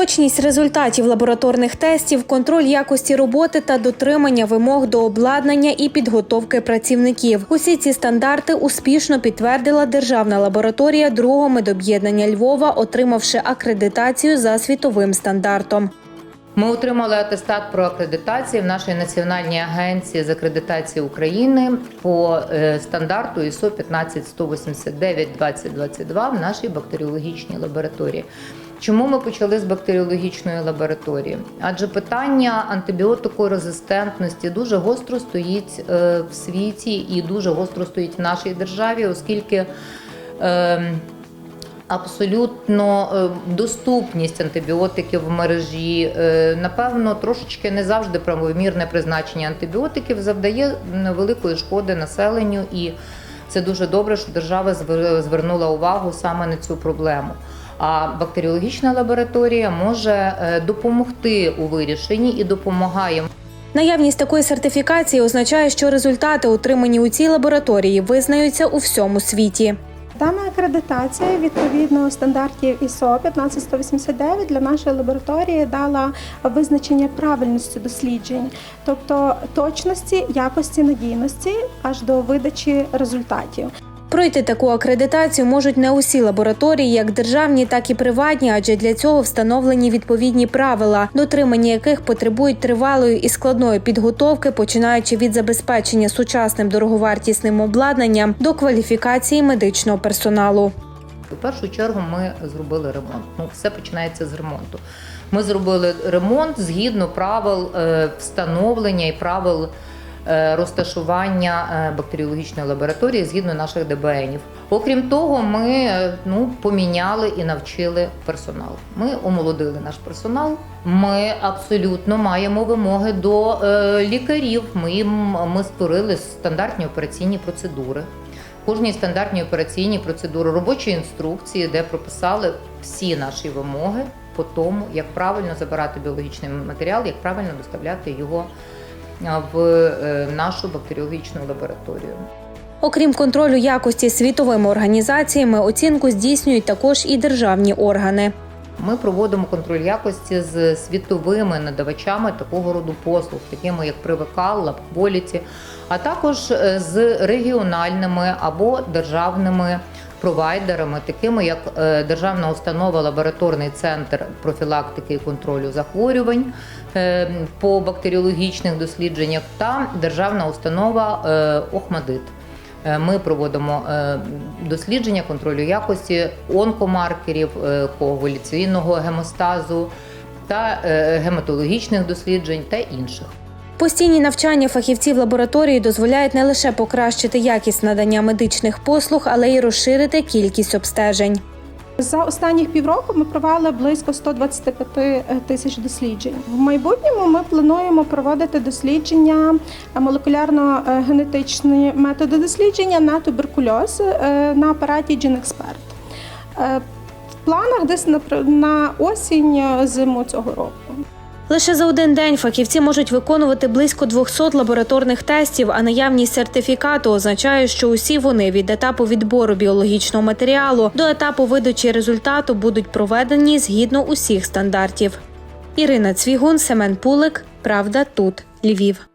Точність результатів лабораторних тестів, контроль якості роботи та дотримання вимог до обладнання і підготовки працівників. Усі ці стандарти успішно підтвердила державна лабораторія другого медоб'єднання Львова, отримавши акредитацію за світовим стандартом. Ми отримали атестат про акредитацію в нашій національній агенції з акредитації України по е, стандарту ISO 15189-2022 в нашій бактеріологічній лабораторії. Чому ми почали з бактеріологічної лабораторії? Адже питання антибіотикорезистентності дуже гостро стоїть е, в світі і дуже гостро стоїть в нашій державі, оскільки е, абсолютно е, доступність антибіотиків в мережі. е, Напевно, трошечки не завжди правомірне призначення антибіотиків завдає великої шкоди населенню, і це дуже добре, що держава звернула увагу саме на цю проблему. А бактеріологічна лабораторія може е, допомогти у вирішенні і допомагає Наявність такої сертифікації означає, що результати, отримані у цій лабораторії, визнаються у всьому світі. Дана акредитація відповідно стандартів ISO 15189 для нашої лабораторії дала визначення правильності досліджень, тобто точності, якості, надійності аж до видачі результатів. Пройти таку акредитацію можуть не усі лабораторії, як державні, так і приватні, адже для цього встановлені відповідні правила, дотримання яких потребують тривалої і складної підготовки, починаючи від забезпечення сучасним дороговартісним обладнанням до кваліфікації медичного персоналу. У першу чергу ми зробили ремонт. Ну, все починається з ремонту. Ми зробили ремонт згідно правил е, встановлення і правил розташування е, бактеріологічної лабораторії згідно наших ДБНів. Окрім того, ми е, ну, поміняли і навчили персонал. Ми омолодили наш персонал. Ми абсолютно маємо вимоги до е, лікарів. Ми, ми створили стандартні операційні процедури кожній стандартній операційній процедури робочі інструкції, де прописали всі наші вимоги по тому, як правильно забирати біологічний матеріал, як правильно доставляти його в е, нашу бактеріологічну лабораторію. Окрім контролю якості світовими організаціями, оцінку здійснюють також і державні органи. Ми проводимо контроль якості з світовими надавачами такого роду послуг, такими як Привикал, Лабкволіті, а також е, з регіональними або державними провайдерами, такими як е, Державна установа Лабораторний центр профілактики і контролю захворювань е, по бактеріологічних дослідженнях та Державна установа е, Охмадит. Ми проводимо дослідження контролю якості онкомаркерів, коагуляційного гемостазу та гематологічних досліджень та інших. Постійні навчання фахівців лабораторії дозволяють не лише покращити якість надання медичних послуг, але й розширити кількість обстежень. За останніх півроку ми провели близько 125 тисяч досліджень. В майбутньому ми плануємо проводити дослідження е, молекулярно-генетичні методи дослідження на туберкульоз е, на апараті GeneXpert. Е, В планах десь на осінь зиму цього року. Лише за один день фахівці можуть виконувати близько 200 лабораторних тестів, а наявність сертифікату означає, що усі вони від етапу відбору біологічного матеріалу до етапу видачі результату будуть проведені згідно усіх стандартів. Ірина Цвігун, Семен Пулик. Правда тут. Львів.